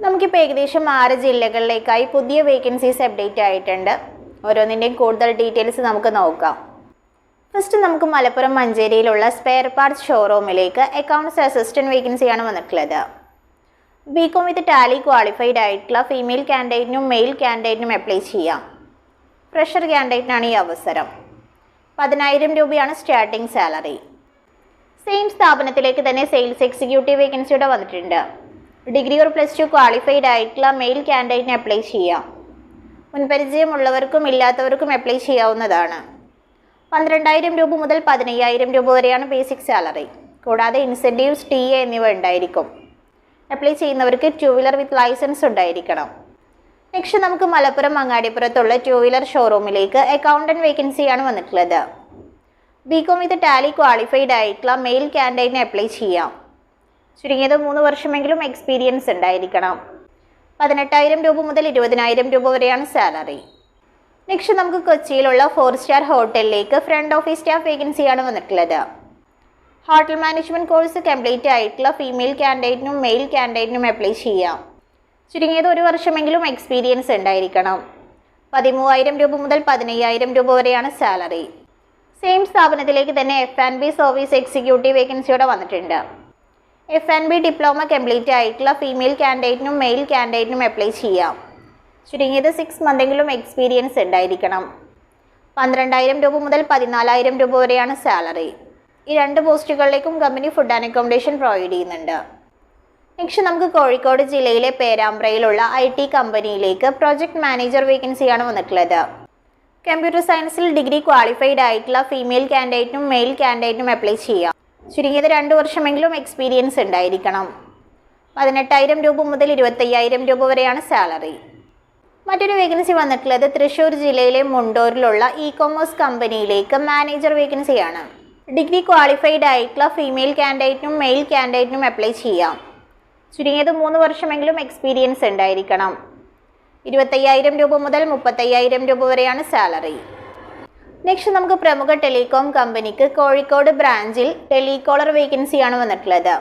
നമുക്കിപ്പോൾ ഏകദേശം ആറ് ജില്ലകളിലേക്കായി പുതിയ വേക്കൻസീസ് അപ്ഡേറ്റ് ആയിട്ടുണ്ട്. ഓരോന്നിന്റെയും കൂടുതൽ ഡീറ്റെയിൽസ് നമുക്ക് നോക്കാം. ഫസ്റ്റ് നമുക്ക് മലപ്പുറം മഞ്ചേരിയിലുള്ള സ്പെയർ പാർട്സ് ഷോറൂമിലേക്ക് അക്കൗണ്ട്സ് അസിസ്റ്റന്റ് വേക്കൻസിയാണ് വന്നിട്ടുള്ളത്. B com with Tally qualified ആയിട്ടുള്ള ഫീമെയിൽ കാൻഡിഡേറ്റിനും മെയിൽ കാൻഡിഡേറ്റിനും അപ്ലൈ ചെയ്യാം. ഫ്രഷർ കാൻഡിഡേറ്റിനാണ് ഈ അവസരം. പതിനായിരം രൂപയാണ് സ്റ്റാർട്ടിംഗ് സാലറി സെയിം സ്ഥാപനത്തിലേക്ക് തന്നെ സെയിൽസ് എക്സിക്യൂട്ടീവ് വേക്കൻസിയുടെ വന്നിട്ടുണ്ട്. Degree or plus two qualified ആയിട്ടുള്ള മെയിൽ കാൻഡിഡേറ്റിന് അപ്ലൈ ചെയ്യാം. മുൻപരിചയമുള്ളവർക്കും ഇല്ലാത്തവർക്കും അപ്ലൈ ചെയ്യാവുന്നതാണ്. പന്ത്രണ്ടായിരം രൂപ മുതൽ പതിനയ്യായിരം രൂപ വരെയാണ് ബേസിക് സാലറി കൂടാതെ ഇൻസെന്റീവ്സ് ടി എ എന്നിവ ഉണ്ടായിരിക്കും. അപ്ലൈ ചെയ്യുന്നവർക്ക് ടു വീലർ വിത്ത് ലൈസൻസ് ഉണ്ടായിരിക്കണം. നെക്സ്റ്റ് നമുക്ക് മലപ്പുറം അങ്ങാടിപ്പുറത്തുള്ള ടു വീലർ ഷോറൂമിലേക്ക് അക്കൗണ്ടന്റ് വേക്കൻസിയാണ് വന്നിട്ടുള്ളത്. B com with Tally qualified ആയിട്ടുള്ള മെയിൽ ക്യാൻഡിഡേറ്റിന് അപ്ലൈ ചെയ്യാം. ചുരുങ്ങിയത് മൂന്ന് വർഷമെങ്കിലും എക്സ്പീരിയൻസ് ഉണ്ടായിരിക്കണം. പതിനെട്ടായിരം രൂപ മുതൽ ഇരുപതിനായിരം രൂപ വരെയാണ് സാലറി നെക്സ്റ്റ് നമുക്ക് കൊച്ചിയിലുള്ള ഫോർ സ്റ്റാർ ഹോട്ടലിലേക്ക് ഫ്രണ്ട് ഓഫീസ് സ്റ്റാഫ് വേക്കൻസിയാണ് വന്നിട്ടുള്ളത്. ഹോട്ടൽ മാനേജ്മെന്റ് കോഴ്സ് കംപ്ലീറ്റ് ആയിട്ടുള്ള ഫീമെയിൽ കാൻഡിഡേറ്റിനും മെയിൽ കാൻഡിഡേറ്റിനും അപ്ലൈ ചെയ്യാം. ചുരുങ്ങിയത് ഒരു വർഷമെങ്കിലും എക്സ്പീരിയൻസ് ഉണ്ടായിരിക്കണം. പതിമൂവായിരം രൂപ മുതൽ പതിനയ്യായിരം രൂപ വരെയാണ് സാലറി സെയിം സ്ഥാപനത്തിലേക്ക് തന്നെ F and B service executive വേക്കൻസിയോടെ വന്നിട്ടുണ്ട്. F and B diploma complete ആയിട്ടുള്ള ഫീമെയിൽ കാൻഡിഡേറ്റിനും മെയിൽ കാൻഡിഡേറ്റിനും അപ്ലൈ ചെയ്യാം. ചുരുങ്ങിയത് സിക്സ് മന്തെങ്കിലും എക്സ്പീരിയൻസ് ഉണ്ടായിരിക്കണം. പന്ത്രണ്ടായിരം രൂപ മുതൽ പതിനാലായിരം രൂപ വരെയാണ് സാലറി ഈ രണ്ട് പോസ്റ്റുകളിലേക്കും company food and accommodation provide ചെയ്യുന്നുണ്ട്. നെക്സ്റ്റ് നമുക്ക് കോഴിക്കോട് ജില്ലയിലെ പേരാമ്പ്രയിലുള്ള ഐ ടി കമ്പനിയിലേക്ക് പ്രോജക്റ്റ് മാനേജർ വേക്കൻസിയാണ് വന്നിട്ടുള്ളത്. കമ്പ്യൂട്ടർ സയൻസിൽ ഡിഗ്രി ക്വാളിഫൈഡ് ആയിട്ടുള്ള ഫീമെയിൽ കാൻഡിഡേറ്റിനും മെയിൽ കാൻഡിഡേറ്റിനും അപ്ലൈ ചെയ്യാം. ചുരുങ്ങിയത് രണ്ട് വർഷമെങ്കിലും എക്സ്പീരിയൻസ് ഉണ്ടായിരിക്കണം. പതിനെട്ടായിരം രൂപ മുതൽ ഇരുപത്തയ്യായിരം രൂപ വരെയാണ് സാലറി മറ്റൊരു വേക്കൻസി വന്നിട്ടുള്ളത് തൃശ്ശൂർ ജില്ലയിലെ മുണ്ടൂരിലുള്ള ഇ കൊമേഴ്സ് കമ്പനിയിലേക്ക് മാനേജർ വേക്കൻസിയാണ് ഡിഗ്രി ക്വാളിഫൈഡ് ആയിട്ടുള്ള ഫീമെയിൽ കാൻഡിഡേറ്റിനും മെയിൽ കാൻഡിഡേറ്റിനും അപ്ലൈ ചെയ്യാം. ചുരുങ്ങിയത് മൂന്ന് വർഷമെങ്കിലും എക്സ്പീരിയൻസ് ഉണ്ടായിരിക്കണം. ഇരുപത്തയ്യായിരം രൂപ മുതൽ മുപ്പത്തയ്യായിരം രൂപ വരെയാണ് സാലറി നെക്സ്റ്റ് നമുക്ക് പ്രമുഖ ടെലികോം കമ്പനിക്ക് കോഴിക്കോട് ബ്രാഞ്ചിൽ ടെലികോളർ വേക്കൻസിയാണ് വന്നിട്ടുള്ളത്.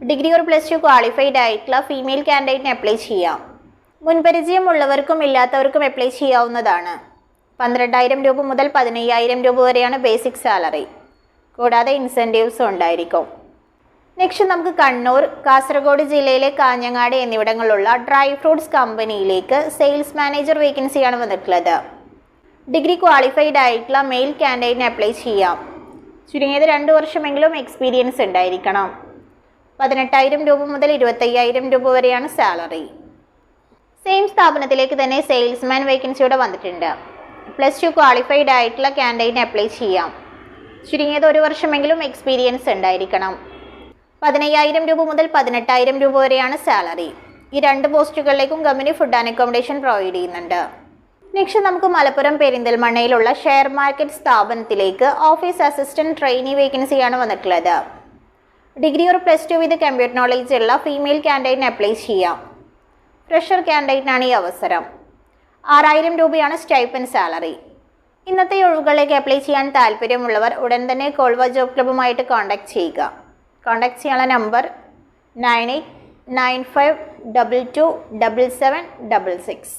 ഡിഗ്രി ഒരു പ്ലസ് ടു ക്വാളിഫൈഡ് ആയിട്ടുള്ള ഫീമെയിൽ കാൻഡിഡേറ്റിന് അപ്ലൈ ചെയ്യാം. മുൻപരിചയമുള്ളവർക്കും ഇല്ലാത്തവർക്കും അപ്ലൈ ചെയ്യാവുന്നതാണ്. പന്ത്രണ്ടായിരം രൂപ മുതൽ പതിനയ്യായിരം രൂപ വരെയാണ് ബേസിക് സാലറി കൂടാതെ ഇൻസെന്റീവ്സും ഉണ്ടായിരിക്കും. നെക്സ്റ്റ് നമുക്ക് കണ്ണൂർ കാസർഗോഡ് ജില്ലയിലെ കാഞ്ഞങ്ങാട് എന്നിവിടങ്ങളിലുള്ള ഡ്രൈ ഫ്രൂട്ട്സ് കമ്പനിയിലേക്ക് സെയിൽസ് മാനേജർ വേക്കൻസിയാണ് വന്നിട്ടുള്ളത്. ഡിഗ്രി ക്വാളിഫൈഡ് ആയിട്ടുള്ള മെയിൽ കാൻഡിഡേറ്റിന് അപ്ലൈ ചെയ്യാം. ചുരുങ്ങിയത് രണ്ട് വർഷമെങ്കിലും എക്സ്പീരിയൻസ് ഉണ്ടായിരിക്കണം. പതിനെട്ടായിരം രൂപ മുതൽ ഇരുപത്തയ്യായിരം രൂപ വരെയാണ് സാലറി സെയിം സ്ഥാപനത്തിലേക്ക് തന്നെ സെയിൽസ്മാൻ വേക്കൻസിയോടെ വന്നിട്ടുണ്ട്. പ്ലസ് ടു ക്വാളിഫൈഡ് ആയിട്ടുള്ള കാൻഡിഡേറ്റിന് അപ്ലൈ ചെയ്യാം. ചുരുങ്ങിയത് ഒരു വർഷമെങ്കിലും എക്സ്പീരിയൻസ് ഉണ്ടായിരിക്കണം. പതിനയ്യായിരം രൂപ മുതൽ പതിനെട്ടായിരം രൂപ വരെയാണ് സാലറി ഈ രണ്ട് പോസ്റ്റുകളിലേക്കും company food and accommodation provide ചെയ്യുന്നുണ്ട്. നെക്സ്റ്റ് നമുക്ക് മലപ്പുറം പെരിന്തൽമണ്ണയിലുള്ള ഷെയർ മാർക്കറ്റ് സ്ഥാപനത്തിലേക്ക് ഓഫീസ് അസിസ്റ്റന്റ് ട്രെയിനി വേക്കൻസിയാണ് വന്നിട്ടുള്ളത്. ഡിഗ്രി ഒരു plus two with computer knowledge ഉള്ള ഫീമെയിൽ ക്യാൻഡേറ്റിന് അപ്ലൈ ചെയ്യാം. ഫ്രഷർ ക്യാൻഡേറ്റിനാണ് ഈ അവസരം. ആറായിരം രൂപയാണ് സ്റ്റൈപ്പൻ സാലറി ഇന്നത്തെ ഒഴിവുകളിലേക്ക് അപ്ലൈ ചെയ്യാൻ താല്പര്യമുള്ളവർ ഉടൻ തന്നെ കോൾവ ജോബ് ക്ലബ്ബുമായിട്ട് കോൺടാക്ട് ചെയ്യുക. കോൺടാക്ട് ചെയ്യാനുള്ള number nine eight nine five double two double seven double six